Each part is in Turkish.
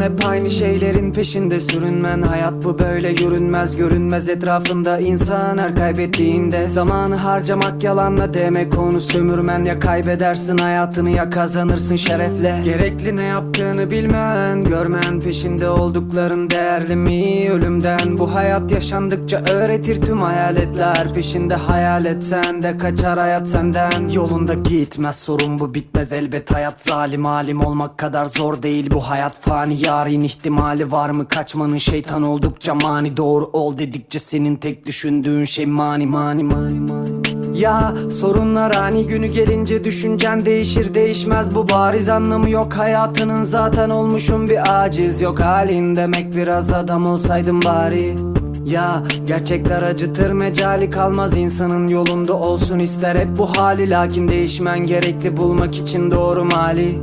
Yolun hep aynı şeylerin peşinde sürünmen. Hayat bu böyle yürünmez görünmez. Etrafında insan her kaybettiğinde Zamanı harcamak yalanla demek. Onu sömürmen Ya kaybedersin hayatını ya kazanırsın şerefle. Gerekli ne yaptığını bilmen Görmen. Peşinde oldukların değerli mi ölümden? Bu hayat yaşandıkça öğretir tüm hayaletler. Peşinde hayal etsen de kaçar hayat senden. Yolunda gitmez sorun bu bitmez. Elbet hayat Zalim alim olmak kadar zor değil. Bu hayat fani Yarın ihtimali var mı? Kaçmanın şeytan oldukça mani. Doğru ol dedikçe senin tek düşündüğün şey mani mani mani mani ya sorunlar ani günü gelince düşüncen değişir değişmez. Bu bariz anlamı yok. Hayatının zaten olmuşum bir aciz. Yok halin demek biraz adam olsaydım bari. Ya gerçekler acıtır mecali kalmaz. İnsanın yolunda olsun ister. Hep bu hali lakin değişmen gerekli bulmak için doğru mali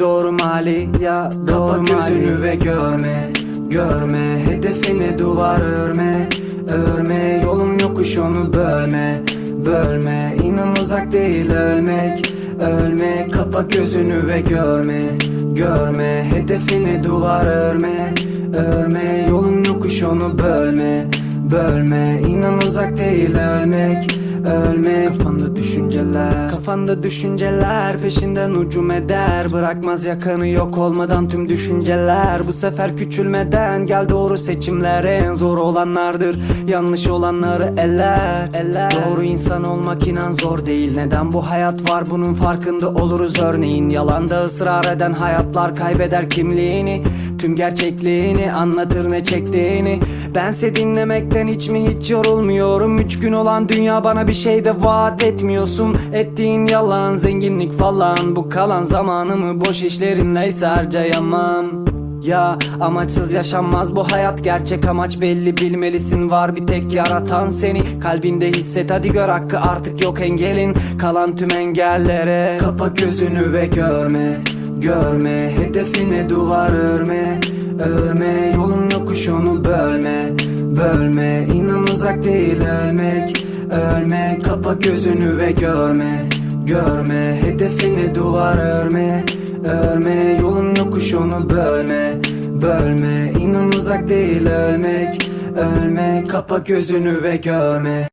doğru mali ya doğru Kapa gözünü ve görme Görme. Hedefine duvar örme Örme. Yolun yokuş onu bölme Bölme. İnan uzak değil ölmek Ölme. Kapa gözünü ve görme Görme. Hedefine duvar örme Örme. Yolun yokuş onu bölme Bölme. İnan uzak değil ölmek Kafanda düşünceler peşinden ucum eder. Bırakmaz yakanı yok olmadan tüm düşünceler. Bu sefer küçülmeden gel doğru seçimler. En zor olanlardır yanlış olanları eller, eller. Doğru insan olmak inan zor değil. Neden bu hayat var? Bunun farkında oluruz. Örneğin Yalanda ısrar eden hayatlar kaybeder kimliğini Tüm gerçekliğini anlatır ne çektiğini. Bense dinlemekten hiç mi hiç yorulmuyorum? Üç gün olan dünya bana bir şey de vaat etmiyorsun. Ettiğin yalan zenginlik falan. Bu kalan zamanımı boş işlerinle ise harcayamam. Ya amaçsız yaşanmaz bu hayat. Gerçek amaç belli bilmelisin. Var bir tek yaratan seni. Kalbinde hisset hadi gör hakkı. Artık yok engelin. Kalan tüm engellere. Kapa gözünü ve görme Görme. Hedefine duvar örme Örme. Yolun yokuş onu bölme Bölme. İnan uzak değil ölmek Ölme. Kapa gözünü ve görme Görme hedefine duvar örme. Örme yolun yokuş onu bölme. Bölme inan uzak değil ölmek. Ölme kapa gözünü ve görme